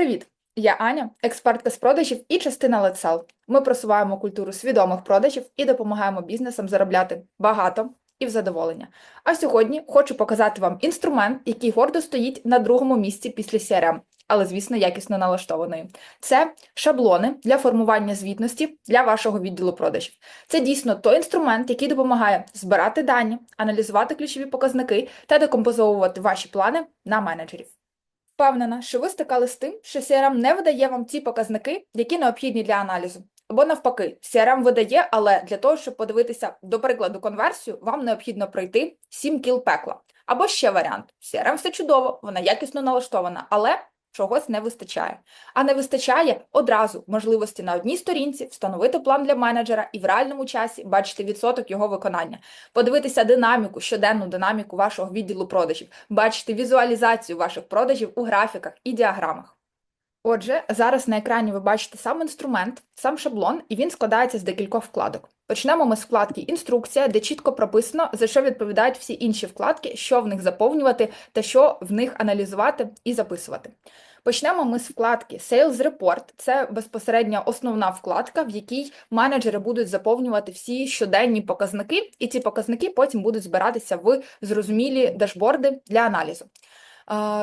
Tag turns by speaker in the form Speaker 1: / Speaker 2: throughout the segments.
Speaker 1: Привіт! Я Аня, експертка з продажів і частина LetSell. Ми просуваємо культуру свідомих продажів і допомагаємо бізнесам заробляти багато і в задоволення. А сьогодні хочу показати вам інструмент, який гордо стоїть на другому місці після CRM, але, звісно, якісно налаштованої. Це шаблони для формування звітності для вашого відділу продажів. Це дійсно той інструмент, який допомагає збирати дані, аналізувати ключові показники та декомпозовувати ваші плани на менеджерів. Впевнена, що ви стикали з тим, що CRM не видає вам ті показники, які необхідні для аналізу. Або навпаки, CRM видає, але для того, щоб подивитися, до прикладу, конверсію, вам необхідно пройти 7 кіл пекла. Або ще варіант: CRM все чудово, вона якісно налаштована, але чогось не вистачає. А не вистачає одразу можливості на одній сторінці встановити план для менеджера і в реальному часі бачити відсоток його виконання, подивитися динаміку, щоденну динаміку вашого відділу продажів, бачити візуалізацію ваших продажів у графіках і діаграмах. Отже, зараз на екрані ви бачите сам інструмент, сам шаблон, і він складається з декількох вкладок. Почнемо ми з вкладки Інструкція, де чітко прописано, за що відповідають всі інші вкладки, що в них заповнювати та що в них аналізувати і записувати. Почнемо ми з вкладки Sales Report. Це безпосередньо основна вкладка, в якій менеджери будуть заповнювати всі щоденні показники, і ці показники потім будуть збиратися в зрозумілі дашборди для аналізу.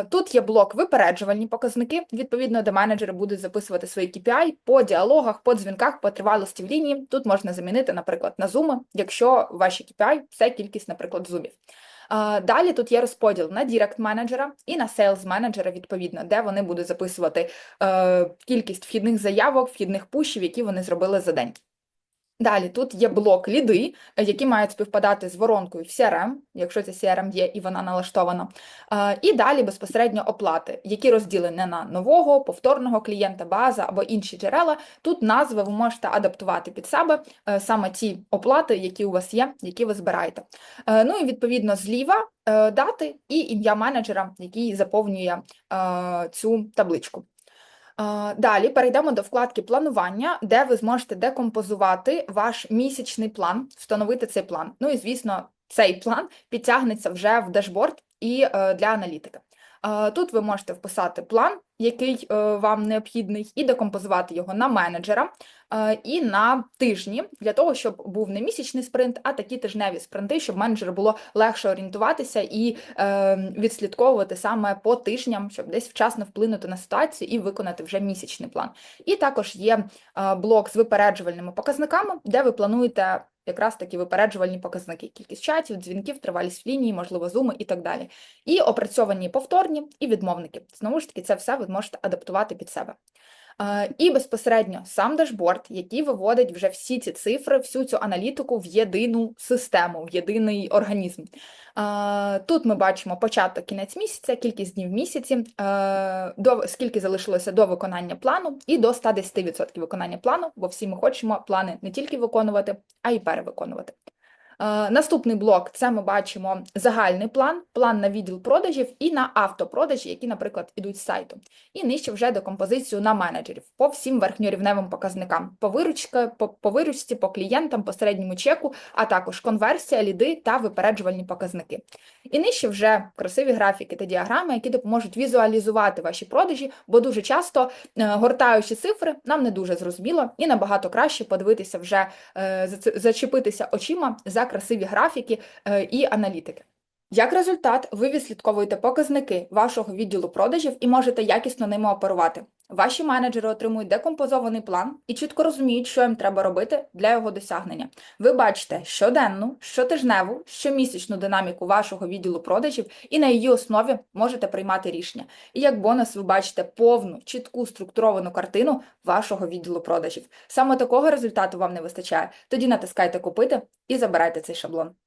Speaker 1: Тут є блок випереджувальні показники, відповідно, де менеджери будуть записувати свої KPI по діалогах, по дзвінках, по тривалості в лінії. Тут можна замінити, наприклад, на зуми, якщо ваші KPI – це кількість, наприклад, зумів. Далі тут є розподіл на дірект менеджера і на сейлз менеджера, відповідно, де вони будуть записувати е, кількість вхідних заявок, вхідних пушів, які вони зробили за день. Далі тут є блок ліди, які мають співпадати з воронкою в CRM, якщо це CRM є і вона налаштована. І далі безпосередньо оплати, які розділені на нового, повторного клієнта, база або інші джерела. Тут назви ви можете адаптувати під себе е, саме ті оплати, які у вас є, які ви збираєте. Е, ну і відповідно зліва е, дати і ім'я менеджера, який заповнює цю табличку. Далі перейдемо до вкладки планування, де ви зможете декомпозувати ваш місячний план, встановити цей план. Ну і, звісно, цей план підтягнеться вже в дашборд і е, для аналітики. Тут ви можете вписати план, який е, вам необхідний, і декомпозувати його на менеджера е, і на тижні, для того, щоб був не місячний спринт, а такі тижневі спринти, щоб менеджеру було легше орієнтуватися і е, відслідковувати саме по тижням, щоб десь вчасно вплинути на ситуацію і виконати вже місячний план. І також є блок з випереджувальними показниками, де ви плануєте якраз такі випереджувальні показники: кількість чатів, дзвінків, тривалість в лінії, можливо, зуми і так далі. І опрацьовані повторні і відмовники. Знову ж таки, це все ви можете адаптувати під себе. І безпосередньо сам дашборд, який виводить вже всі ці цифри, всю цю аналітику в єдину систему, в єдиний організм. Тут ми бачимо початок кінець місяця, кількість днів в місяці, до скільки залишилося до виконання плану, і до 110% виконання плану, бо всі ми хочемо плани не тільки виконувати, а й перевиконувати. Наступний блок це ми бачимо загальний план, план на відділ продажів і на автопродажі, які, наприклад, ідуть з сайту. І нижче вже декомпозицію на менеджерів по всім верхньорівневим показникам, по виручці, по, по виручці, по клієнтам, по середньому чеку, а також конверсія, ліди та випереджувальні показники. І нижче вже красиві графіки та діаграми, які допоможуть візуалізувати ваші продажі, бо дуже часто, е, гортаючи цифри, нам не дуже зрозуміло і набагато краще подивитися вже, е, зачепитися очима за красиві графіки е, і аналітики. Як результат, ви відслідковуєте показники вашого відділу продажів і можете якісно ними оперувати. Ваші менеджери отримують декомпозований план і чітко розуміють, що їм треба робити для його досягнення. Ви бачите щоденну, щотижневу, щомісячну динаміку вашого відділу продажів і на її основі можете приймати рішення. І як бонус, ви бачите повну, чітку структуровану картину вашого відділу продажів. Саме такого результату вам не вистачає. Тоді натискайте купити і забирайте цей шаблон.